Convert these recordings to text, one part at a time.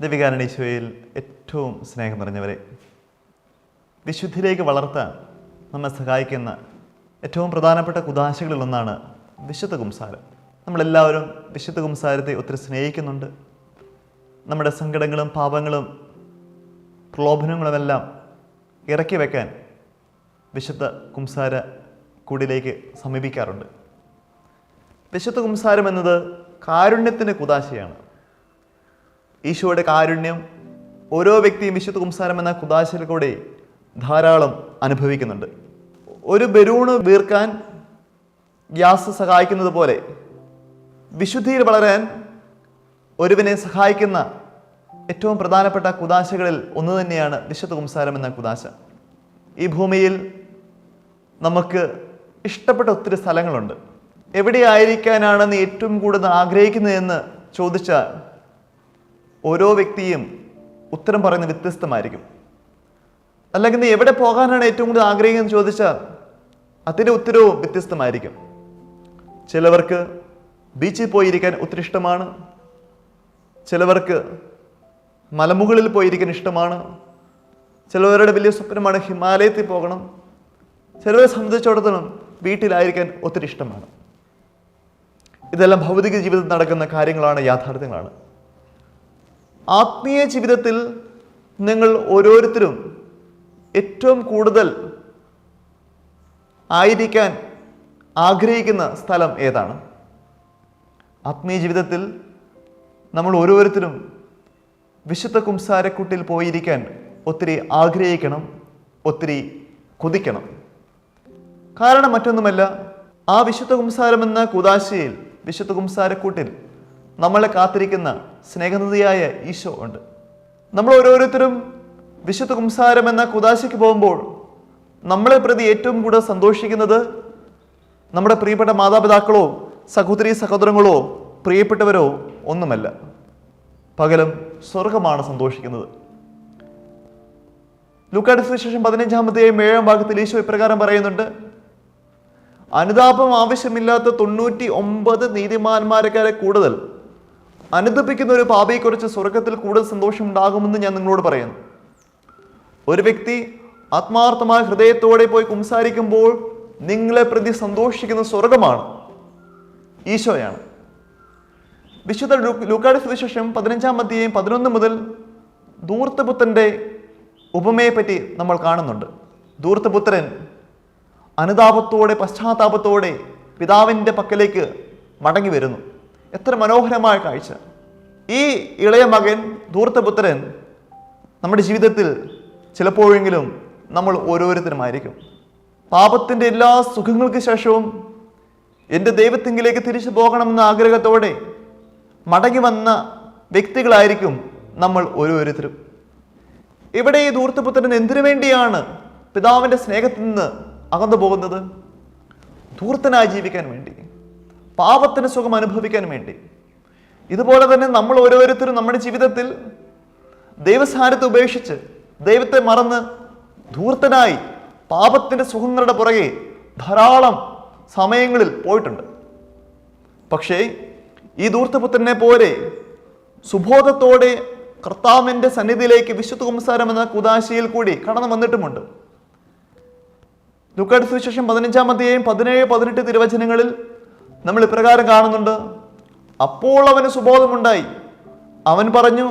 ദിവികാരണീശോയിൽ ഏറ്റവും സ്നേഹം നിറഞ്ഞവരെ വിശുദ്ധിയിലേക്ക് വളർത്താൻ നമ്മെ സഹായിക്കുന്ന ഏറ്റവും പ്രധാനപ്പെട്ട കുതാശകളിലൊന്നാണ് വിശുദ്ധ കുംസാരം. നമ്മളെല്ലാവരും വിശുദ്ധ കുംസാരത്തെ ഒത്തിരി സ്നേഹിക്കുന്നുണ്ട്. നമ്മുടെ സങ്കടങ്ങളും പാപങ്ങളും പ്രലോഭനങ്ങളുമെല്ലാം ഇറക്കി വെക്കാൻ വിശുദ്ധ കുംസാര കൂടിലേക്ക് സമീപിക്കാറുണ്ട്. വിശുദ്ധ കുംസാരം എന്നത് കാരുണ്യത്തിന്റെ കുതാശയാണ് ഈശോയുടെ കാരുണ്യം ഓരോ വ്യക്തിയും വിശുദ്ധ കുംസാരം എന്ന കുദാശയിൽ കൂടെ ധാരാളം അനുഭവിക്കുന്നുണ്ട്. ഒരു ബലൂണ് വീർക്കാൻ ഗ്യാസ് സഹായിക്കുന്നത് പോലെ വിശുദ്ധിയിൽ വളരാൻ ഒരുവിനെ സഹായിക്കുന്ന ഏറ്റവും പ്രധാനപ്പെട്ട കുദാശകളിൽ ഒന്ന് തന്നെയാണ് വിശുദ്ധ കുംസാരം എന്ന കുദാശ. ഈ ഭൂമിയിൽ നമുക്ക് ഇഷ്ടപ്പെട്ട ഒത്തിരി സ്ഥലങ്ങളുണ്ട്. എവിടെയായിരിക്കാനാണ് നീ ഏറ്റവും കൂടുതൽ ആഗ്രഹിക്കുന്നതെന്ന് ചോദിച്ചാൽ ഓരോ വ്യക്തിയും ഉത്തരം പറയുന്നത് വ്യത്യസ്തമായിരിക്കും. അല്ലെങ്കിൽ നീ എവിടെ പോകാനാണ് ഏറ്റവും കൂടുതൽ ആഗ്രഹിക്കുന്നത് ചോദിച്ചാൽ അതിന്റെ ഉത്തരവും വ്യത്യസ്തമായിരിക്കും. ചിലവർക്ക് ബീച്ചിൽ പോയിരിക്കാൻ ഒത്തിരി ഇഷ്ടമാണ്. ചിലവർക്ക് മലമുകളിൽ പോയിരിക്കാൻ ഇഷ്ടമാണ്. ചിലവരുടെ വലിയ സ്വപ്നമാണ് ഹിമാലയത്തിൽ പോകണം. ചിലവരെ സംബന്ധിച്ചിടത്തോളം വീട്ടിലായിരിക്കാൻ ഒത്തിരി ഇഷ്ടമാണ്. ഇതെല്ലാം ഭൗതിക ജീവിതത്തിൽ നടക്കുന്ന കാര്യങ്ങളാണ് യാഥാർത്ഥ്യങ്ങളാണ്. ആത്മീയ ജീവിതത്തിൽ നിങ്ങൾ ഓരോരുത്തരും ഏറ്റവും കൂടുതൽ ആയിരിക്കാൻ ആഗ്രഹിക്കുന്ന സ്ഥലം ഏതാണ്? ആത്മീയ ജീവിതത്തിൽ നമ്മൾ ഓരോരുത്തരും വിശുദ്ധ കുംസാരക്കുട്ടിൽ പോയിരിക്കാൻ ഒത്തിരി ആഗ്രഹിക്കണം ഒത്തിരി കൊതിക്കണം. കാരണം മറ്റൊന്നുമല്ല ആ വിശുദ്ധ കുംസാരം എന്ന കുതാശയിൽ വിശുദ്ധ കുംസാരക്കൂട്ടിൽ നമ്മളെ കാത്തിരിക്കുന്ന സ്നേഹനദിയായ ഈശോ ഉണ്ട്. നമ്മൾ ഓരോരുത്തരും വിശുദ്ധ കുംസാരം എന്ന കുദാശയ്ക്ക് പോകുമ്പോൾ നമ്മളെ പ്രതി ഏറ്റവും കൂടുതൽ സന്തോഷിക്കുന്നത് നമ്മുടെ പ്രിയപ്പെട്ട മാതാപിതാക്കളോ സഹോദരി സഹോദരങ്ങളോ പ്രിയപ്പെട്ടവരോ ഒന്നുമല്ല. പകലും സ്വർഗമാണ് സന്തോഷിക്കുന്നത്. ലൂക്കാട് സുവിശേഷം പതിനഞ്ചാമത്തെയും ഏഴാം ഭാഗത്തിൽ ഈശോ ഇപ്രകാരം പറയുന്നുണ്ട് അനുതാപം ആവശ്യമില്ലാത്ത തൊണ്ണൂറ്റി ഒമ്പത് നീതിമാന്മാരെക്കാരെ കൂടുതൽ അനുദപിക്കുന്ന ഒരു പാപയെക്കുറിച്ച് സ്വർഗത്തിൽ കൂടുതൽ സന്തോഷം ഉണ്ടാകുമെന്ന് ഞാൻ നിങ്ങളോട് പറയുന്നു. ഒരു വ്യക്തി ആത്മാർത്ഥമായ ഹൃദയത്തോടെ പോയി കുംസാരിക്കുമ്പോൾ നിങ്ങളെ പ്രതി സന്തോഷിക്കുന്ന സ്വർഗമാണ്. ഈശോയാണ്. വിശുദ്ധ ലൂക്കാട് സുവിശേഷം പതിനഞ്ചാം അധ്യായം പതിനൊന്ന് മുതൽ ദൂർത്തപുത്രന്റെ ഉപമയെ പറ്റി നമ്മൾ കാണുന്നുണ്ട്. ദൂർത്തപുത്രൻ അനുതാപത്തോടെ പശ്ചാത്താപത്തോടെ പിതാവിന്റെ പക്കലേക്ക് മടങ്ങി വരുന്നു. എത്ര മനോഹരമായ കാഴ്ച. ഈ ഇളയ മകൻ ധൂർത്തപുത്രൻ നമ്മുടെ ജീവിതത്തിൽ ചിലപ്പോഴെങ്കിലും നമ്മൾ ഓരോരുത്തരുമായിരിക്കും. പാപത്തിന്റെ എല്ലാ സുഖങ്ങൾക്ക് ശേഷവും എന്റെ ദൈവത്തിങ്കിലേക്ക് തിരിച്ചു പോകണമെന്ന ആഗ്രഹത്തോടെ മടങ്ങി വന്ന വ്യക്തികളായിരിക്കും നമ്മൾ ഓരോരുത്തരും. ഇവിടെ ഈ ധൂർത്തപുത്രൻ എന്തിനു വേണ്ടിയാണ് പിതാവിന്റെ സ്നേഹത്തിൽ നിന്ന് അകന്നു പോകുന്നത്? ധൂർത്തനായി ജീവിക്കാൻ വേണ്ടി. പാപത്തിന് സുഖം അനുഭവിക്കാൻ വേണ്ടി. ഇതുപോലെ തന്നെ നമ്മൾ ഓരോരുത്തരും നമ്മുടെ ജീവിതത്തിൽ ദൈവസ്ഥാനത്ത് ഉപേക്ഷിച്ച് ദൈവത്തെ മറന്ന് ധൂർത്തനായി പാപത്തിന്റെ സുഖങ്ങളുടെ പുറകെ ധാരാളം സമയങ്ങളിൽ പോയിട്ടുണ്ട്. പക്ഷേ ഈ ധൂർത്തപുത്രനെ പോലെ സുബോധത്തോടെ കർത്താവിന്റെ സന്നിധിയിലേക്ക് വിശുദ്ധ കുംസാരം എന്ന കുദാശയിൽ കൂടി കടന്നു വന്നിട്ടുമുണ്ട്. ലുക്കാട് സുവിശേഷം പതിനഞ്ചാം അധ്യായം പതിനേഴ് പതിനെട്ട് തിരുവചനങ്ങളിൽ നമ്മൾ ഇപ്രകാരം കാണുന്നുണ്ട്. അപ്പോൾ അവന് സുബോധമുണ്ടായി. അവൻ പറഞ്ഞു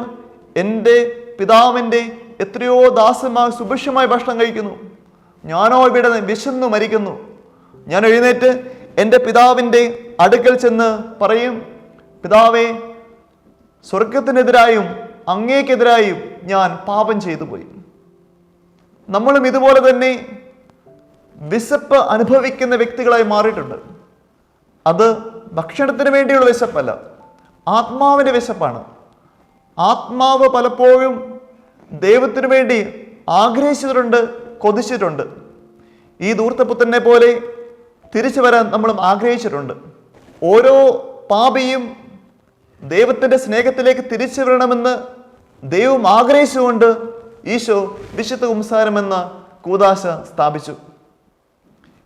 എന്റെ പിതാവിന്റെ എത്രയോ ദാസന്മാർ സുഭിക്ഷമായി ഭക്ഷണം കഴിക്കുന്നു. ഞാനോ ഇവിടെ വിശന്നു മരിക്കുന്നു. ഞാൻ എഴുന്നേറ്റ് എന്റെ പിതാവിന്റെ അടുക്കൽ ചെന്ന് പറയും പിതാവേ സ്വർഗത്തിനെതിരായും അങ്ങേക്കെതിരായും ഞാൻ പാപം ചെയ്തു പോയി നമ്മളും ഇതുപോലെ തന്നെ വിശപ്പ് അനുഭവിക്കുന്ന വ്യക്തികളായി മാറിയിട്ടുണ്ട്. അത് ഭക്ഷണത്തിന് വേണ്ടിയുള്ള വിശപ്പല്ല. ആത്മാവിന്റെ വിശപ്പാണ്. ആത്മാവ് പലപ്പോഴും ദൈവത്തിനു വേണ്ടി ആഗ്രഹിച്ചിട്ടുണ്ട് കൊതിച്ചിട്ടുണ്ട്. ഈ ദൂർത്തപുത്രനെ പോലെ തിരിച്ചു വരാൻ നമ്മളും ആഗ്രഹിച്ചിട്ടുണ്ട്. ഓരോ പാപിയും ദൈവത്തിന്റെ സ്നേഹത്തിലേക്ക് തിരിച്ചു വരണമെന്ന് ദൈവം ആഗ്രഹിച്ചുകൊണ്ട് ഈശോ വിശുദ്ധ കുംസാരമെന്ന കൂതാശ സ്ഥാപിച്ചു.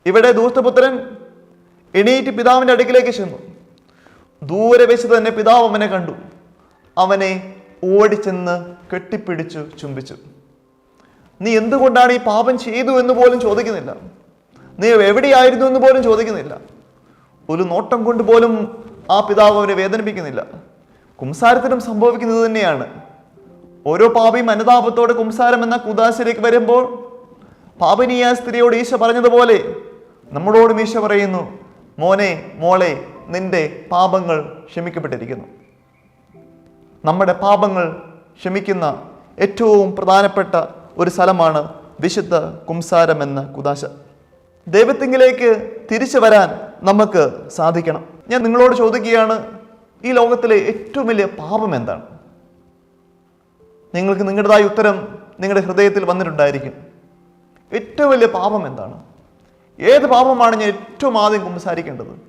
ഇവിടെ ധൂർത്തപുത്രൻ എണീറ്റ് പിതാവിന്റെ അടുക്കിലേക്ക് ചെന്നു. ദൂരെ വെച്ച് തന്നെ പിതാവ് അവനെ കണ്ടു. അവനെ ഓടിച്ചെന്ന് കെട്ടിപ്പിടിച്ചു ചുംബിച്ചു. നീ എന്തുകൊണ്ടാണ് ഈ പാപം ചെയ്തു എന്ന് പോലും ചോദിക്കുന്നില്ല. നീ എവിടെയായിരുന്നു എന്ന് പോലും ചോദിക്കുന്നില്ല. ഒരു നോട്ടം കൊണ്ട് പോലും ആ പിതാവ് അവനെ വേദനിപ്പിക്കുന്നില്ല. കുംസാരത്തിനും സംഭവിക്കുന്നത് തന്നെയാണ്. ഓരോ പാപിയും അനുതാപത്തോടെ കുംസാരം എന്ന കുദാശയിലേക്ക് വരുമ്പോൾ പാപനീയ സ്ത്രീയോട് ഈശ പറഞ്ഞതുപോലെ നമ്മളോടും ഈശ പറയുന്നു മോനെ മോളെ നിന്റെ പാപങ്ങൾ ക്ഷമിക്കപ്പെട്ടിരിക്കുന്നു. നമ്മുടെ പാപങ്ങൾ ക്ഷമിക്കുന്ന ഏറ്റവും പ്രധാനപ്പെട്ട ഒരു സ്ഥലമാണ് വിശുദ്ധ കുംസാരം എന്ന കുദാശ. ദൈവത്തിങ്കിലേക്ക് തിരിച്ചു വരാൻ നമുക്ക് സാധിക്കണം. ഞാൻ നിങ്ങളോട് ചോദിക്കുകയാണ് ഈ ലോകത്തിലെ ഏറ്റവും വലിയ പാപം എന്താണ്? നിങ്ങൾക്ക് നിങ്ങളുടേതായ ഉത്തരം നിങ്ങളുടെ ഹൃദയത്തിൽ വന്നിട്ടുണ്ടായിരിക്കും. ഏറ്റവും വലിയ പാപം എന്താണ്? ഏത് പാപമാണ് ഞാൻ ഏറ്റവും ആദ്യം കുമ്പസാരിക്കേണ്ടത്?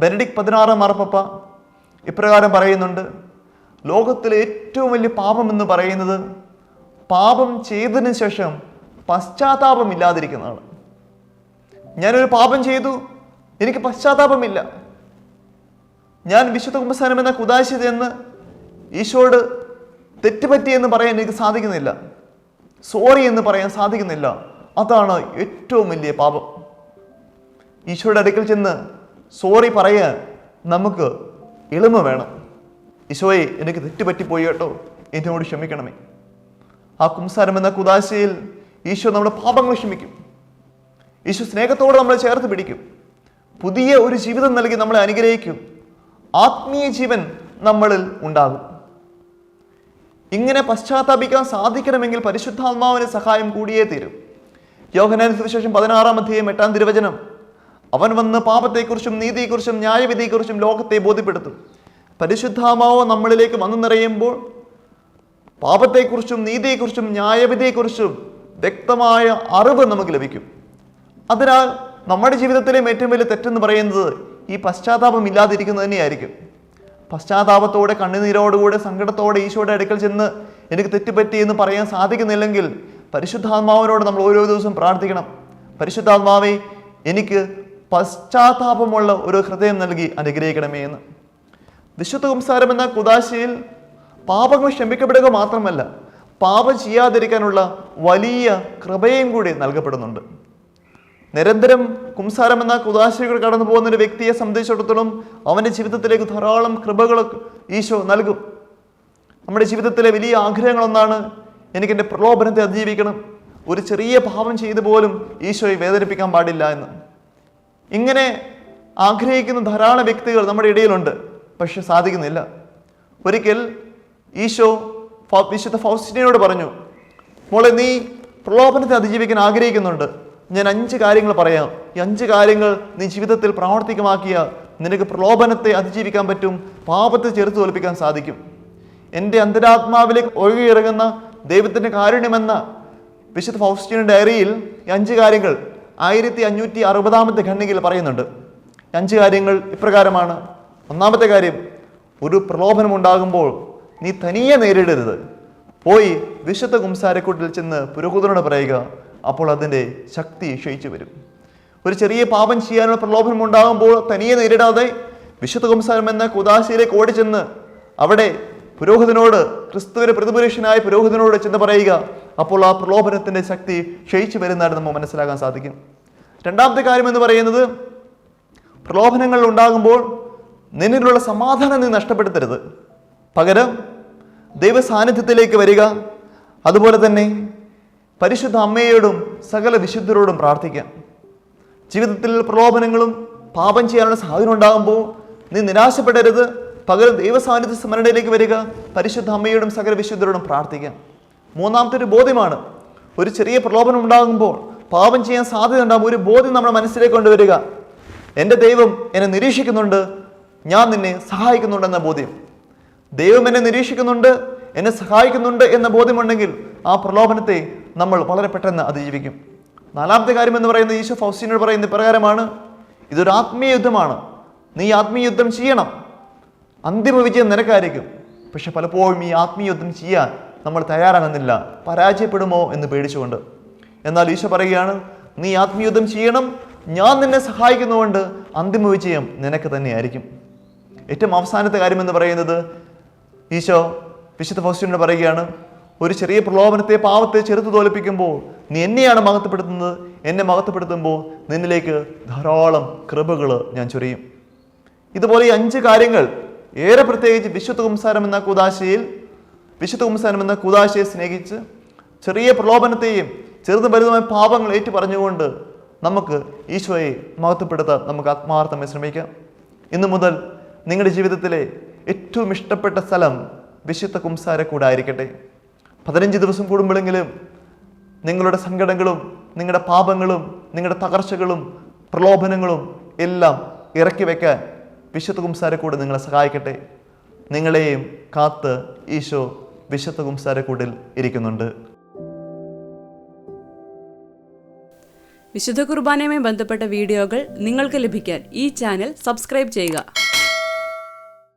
ബെനഡിക് പതിനാറ് മാർപ്പപ്പ ഇപ്രകാരം പറയുന്നുണ്ട് ലോകത്തിലെ ഏറ്റവും വലിയ പാപം എന്ന് പറയുന്നത് പാപം ചെയ്തതിന് ശേഷം പശ്ചാത്താപം ഇല്ലാതിരിക്കുന്നതാണ്. ഞാനൊരു പാപം ചെയ്തു എനിക്ക് പശ്ചാത്താപമില്ല. ഞാൻ വിശുദ്ധ കുമ്പസാരം എന്ന കുദാശ എന്ന് ഈശോട് തെറ്റുപറ്റി എന്ന് പറയാൻ എനിക്ക് സാധിക്കുന്നില്ല. സോറി എന്ന് പറയാൻ സാധിക്കുന്നില്ല. അതാണ് ഏറ്റവും വലിയ പാപം. ഈശോയുടെ അടുക്കൽ ചെന്ന് സോറി പറയാൻ നമുക്ക് എളിമ വേണം. ഈശോയെ എനിക്ക് തെറ്റുപറ്റിപ്പോയി കേട്ടോ. എന്നോട് ക്ഷമിക്കണമേ. ആ കുംസാരം എന്ന കുദാശയിൽ ഈശോ നമ്മുടെ പാപങ്ങൾ ക്ഷമിക്കും. ഈശോ സ്നേഹത്തോടെ നമ്മളെ ചേർത്ത് പിടിക്കും. പുതിയ ഒരു ജീവിതം നൽകി നമ്മളെ അനുഗ്രഹിക്കും. ആത്മീയ ജീവൻ നമ്മളിൽ ഉണ്ടാകും. ഇങ്ങനെ പശ്ചാത്താപിക്കാൻ സാധിക്കണമെങ്കിൽ പരിശുദ്ധാത്മാവിന് സഹായം കൂടിയേ തീരും. യോഹനാൻ സുവിശേഷം പതിനാറാം അധ്യായം എട്ടാം തിരുവചനം. അവൻ വന്ന് പാപത്തെക്കുറിച്ചും നീതിയെക്കുറിച്ചും ന്യായവിധിയെക്കുറിച്ചും ലോകത്തെ ബോധ്യപ്പെടുത്തും. പരിശുദ്ധാമാവ് നമ്മളിലേക്ക് വന്നു നിറയുമ്പോൾ പാപത്തെക്കുറിച്ചും നീതിയെക്കുറിച്ചും ന്യായവിധിയെക്കുറിച്ചും വ്യക്തമായ അറിവ് നമുക്ക് ലഭിക്കും. അതിനാൽ നമ്മുടെ ജീവിതത്തിലെ ഏറ്റവും വലിയ തെറ്റെന്ന് പറയുന്നത് ഈ പശ്ചാത്താപം ഇല്ലാതിരിക്കുന്നത് തന്നെയായിരിക്കും. പശ്ചാത്താപത്തോടെ കണ്ണുനീരോടുകൂടെ സങ്കടത്തോടെ ഈശോയുടെ അടുക്കൽ ചെന്ന് എനിക്ക് തെറ്റുപറ്റി എന്ന് പറയാൻ സാധിക്കുന്നില്ലെങ്കിൽ പരിശുദ്ധാത്മാവിനോട് നമ്മൾ ഓരോ ദിവസവും പ്രാർത്ഥിക്കണം. പരിശുദ്ധാത്മാവെ എനിക്ക് പശ്ചാത്താപമുള്ള ഒരു ഹൃദയം നൽകി അനുഗ്രഹിക്കണമേ എന്ന്. വിശുദ്ധ കുംസാരം എന്ന കുദാശയിൽ പാപങ്ങൾ ക്ഷമിക്കപ്പെടുക മാത്രമല്ല പാപം ചെയ്യാതിരിക്കാനുള്ള വലിയ കൃപയും കൂടി നൽകപ്പെടുന്നുണ്ട്. നിരന്തരം കുംസാരം എന്ന കുദാശകൾ കടന്നു പോകുന്ന ഒരു വ്യക്തിയെ സംബന്ധിച്ചിടത്തോളം അവന്റെ ജീവിതത്തിലേക്ക് ധാരാളം കൃപകൾ ഈശോ നൽകും. നമ്മുടെ ജീവിതത്തിലെ വലിയ ആഗ്രഹങ്ങളൊന്നാണ് എനിക്ക് എന്റെ പ്രലോഭനത്തെ അതിജീവിക്കണം. ഒരു ചെറിയ ഭാവം ചെയ്തു പോലും ഈശോയെ വേദനിപ്പിക്കാൻ പാടില്ല എന്ന്. ഇങ്ങനെ ആഗ്രഹിക്കുന്ന ധാരാളം വ്യക്തികൾ നമ്മുടെ ഇടയിലുണ്ട് പക്ഷെ സാധിക്കുന്നില്ല. ഒരിക്കൽ ഈശോ വിശുദ്ധ ഫൗസ്റ്റിനോട് പറഞ്ഞു മോളെ നീ പ്രലോഭനത്തെ അതിജീവിക്കാൻ ആഗ്രഹിക്കുന്നുണ്ട്. ഞാൻ അഞ്ച് കാര്യങ്ങൾ പറയാം. ഈ അഞ്ച് കാര്യങ്ങൾ നീ ജീവിതത്തിൽ പ്രാവർത്തികമാക്കിയ നിനക്ക് പ്രലോഭനത്തെ അതിജീവിക്കാൻ പറ്റും പാപത്തെ ചെറുത്ത് തോൽപ്പിക്കാൻ സാധിക്കും. എന്റെ അന്തരാത്മാവിലേക്ക് ഒഴുകിയിറങ്ങുന്ന ദൈവത്തിന്റെ കാരുണ്യമെന്ന വിശുദ്ധ ഫൗസ്റ്റീൻ ഡയറിയിൽ അഞ്ച് കാര്യങ്ങൾ ആയിരത്തി അഞ്ഞൂറ്റി അറുപതാമത്തെ ഖണ്ഡികയിൽ പറയുന്നുണ്ട്. അഞ്ച് കാര്യങ്ങൾ ഇപ്രകാരമാണ്. ഒന്നാമത്തെ കാര്യം ഒരു പ്രലോഭനമുണ്ടാകുമ്പോൾ നീ തനിയെ നേരിടരുത്. പോയി വിശുദ്ധ കുംസാരക്കൂട്ടിൽ ചെന്ന് പുരോഹിതനോട് പറയുക അപ്പോൾ അതിന്റെ ശക്തി ക്ഷയിച്ചു വരും. ഒരു ചെറിയ പാപം ചെയ്യാനുള്ള പ്രലോഭനം ഉണ്ടാകുമ്പോൾ തനിയെ നേരിടാതെ വിശുദ്ധ കുംസാരം എന്ന കുദാശയിലേക്ക് ഓടിച്ചെന്ന് അവിടെ പുരോഹിതനോട് ക്രിസ്തുവിന് പ്രതിപുരുഷനായ പുരോഹിതനോട് ചെന്ന് പറയുക അപ്പോൾ ആ പ്രലോഭനത്തിന്റെ ശക്തി ക്ഷയിച്ചു വരുന്നതായിട്ട് നമുക്ക് മനസ്സിലാക്കാൻ സാധിക്കും. രണ്ടാമത്തെ കാര്യം എന്ന് പറയുന്നത് പ്രലോഭനങ്ങൾ ഉണ്ടാകുമ്പോൾ നിന്നിലുള്ള സമാധാനം നീ നഷ്ടപ്പെടുത്തരുത്. പകരം ദൈവ സാന്നിധ്യത്തിലേക്ക് വരിക അതുപോലെ തന്നെ പരിശുദ്ധ അമ്മയോടും സകല വിശുദ്ധരോടും പ്രാർത്ഥിക്കാം ജീവിതത്തിൽ പ്രലോഭനങ്ങളും പാപം ചെയ്യാനുള്ള സാഹചര്യം ഉണ്ടാകുമ്പോൾ നീ നിരാശപ്പെടരുത്. പകരം ദൈവസാന്നിധ്യ സ്മരണയിലേക്ക് വരിക പരിശുദ്ധ അമ്മയോടും സകല വിശുദ്ധരോടും പ്രാർത്ഥിക്കാം മൂന്നാമത്തെ ഒരു ബോധ്യമാണ് ഒരു ചെറിയ പ്രലോഭനം ഉണ്ടാകുമ്പോൾ പാപം ചെയ്യാൻ സാധ്യത ഉണ്ടാകും ഒരു ബോധ്യം നമ്മുടെ മനസ്സിലേക്ക് കൊണ്ടുവരിക. എന്റെ ദൈവം എന്നെ നിരീക്ഷിക്കുന്നുണ്ട് ഞാൻ നിന്നെ സഹായിക്കുന്നുണ്ടെന്ന ബോധ്യം. ദൈവം എന്നെ നിരീക്ഷിക്കുന്നുണ്ട് എന്നെ സഹായിക്കുന്നുണ്ട് എന്ന ബോധ്യമുണ്ടെങ്കിൽ ആ പ്രലോഭനത്തെ നമ്മൾ വളരെ പെട്ടെന്ന് അതിജീവിക്കും. നാലാമത്തെ കാര്യം എന്ന് പറയുന്നത് ഈശോ ഫൗസീനോട് പറയുന്ന ഇപ്രകാരമാണ് ഇതൊരു ആത്മീയ യുദ്ധമാണ്. നീ ആത്മീയ യുദ്ധം ചെയ്യണം. അന്തിമ വിജയം നിനക്കായിരിക്കും. പക്ഷെ പലപ്പോഴും ഈ ആത്മീയുദ്ധം ചെയ്യാൻ നമ്മൾ തയ്യാറാകുന്നില്ല. പരാജയപ്പെടുമോ എന്ന് പേടിച്ചുകൊണ്ട്. എന്നാൽ ഈശോ പറയുകയാണ് നീ ആത്മീയുദ്ധം ചെയ്യണം. ഞാൻ നിന്നെ സഹായിക്കുന്നതുകൊണ്ട് അന്തിമ വിജയം നിനക്ക് തന്നെയായിരിക്കും. ഏറ്റവും അവസാനത്തെ കാര്യം എന്ന് പറയുന്നത് ഈശോ വിശുദ്ധ ഫൗസ്റ്റിനോട് പറയുകയാണ് ഒരു ചെറിയ പ്രലോഭനത്തെ പാവത്തെ ചെറുത്തു തോൽപ്പിക്കുമ്പോൾ നീ എന്നെയാണ് മഹത്വപ്പെടുത്തുന്നത്. എന്നെ മഹത്വപ്പെടുത്തുമ്പോൾ നിന്നിലേക്ക് ധാരാളം കൃപകൾ ഞാൻ ചൊരിയും. ഇതുപോലെ ഈ അഞ്ച് കാര്യങ്ങൾ ഏറെ പ്രത്യേകിച്ച് വിശുദ്ധ കുംസാരം എന്ന കുദാശയിൽ വിശുദ്ധ കുംസാരം എന്ന കുദാശയെ സ്നേഹിച്ച് ചെറിയ പ്രലോഭനത്തെയും ചെറുതും വലുതുമായ പാപങ്ങൾ ഏറ്റു പറഞ്ഞുകൊണ്ട് നമുക്ക് ഈശോയെ മഹത്വപ്പെടുത്താൻ നമുക്ക് ആത്മാർത്ഥമായി ശ്രമിക്കാം. ഇന്നു മുതൽ നിങ്ങളുടെ ജീവിതത്തിലെ ഏറ്റവും ഇഷ്ടപ്പെട്ട സ്ഥലം വിശുദ്ധ കുംസാരക്കൂടെ ആയിരിക്കട്ടെ. പതിനഞ്ച് ദിവസം കൂടുമ്പോഴെങ്കിലും നിങ്ങളുടെ സങ്കടങ്ങളും നിങ്ങളുടെ പാപങ്ങളും നിങ്ങളുടെ തകർച്ചകളും പ്രലോഭനങ്ങളും എല്ലാം ഇറക്കി വെക്കാൻ വിശുദ്ധ കുംസാരക്കൂട് നിങ്ങളെ സഹായിക്കട്ടെ. നിങ്ങളെയും കാത്ത് ഈശോ വിശുദ്ധ കുംസാരക്കൂടിൽ ഇരിക്കുന്നുണ്ട്. വിശുദ്ധ കുർബാനയുമായി ബന്ധപ്പെട്ട വീഡിയോകൾ നിങ്ങൾക്ക് ലഭിക്കാൻ ഈ ചാനൽ സബ്സ്ക്രൈബ് ചെയ്യുക.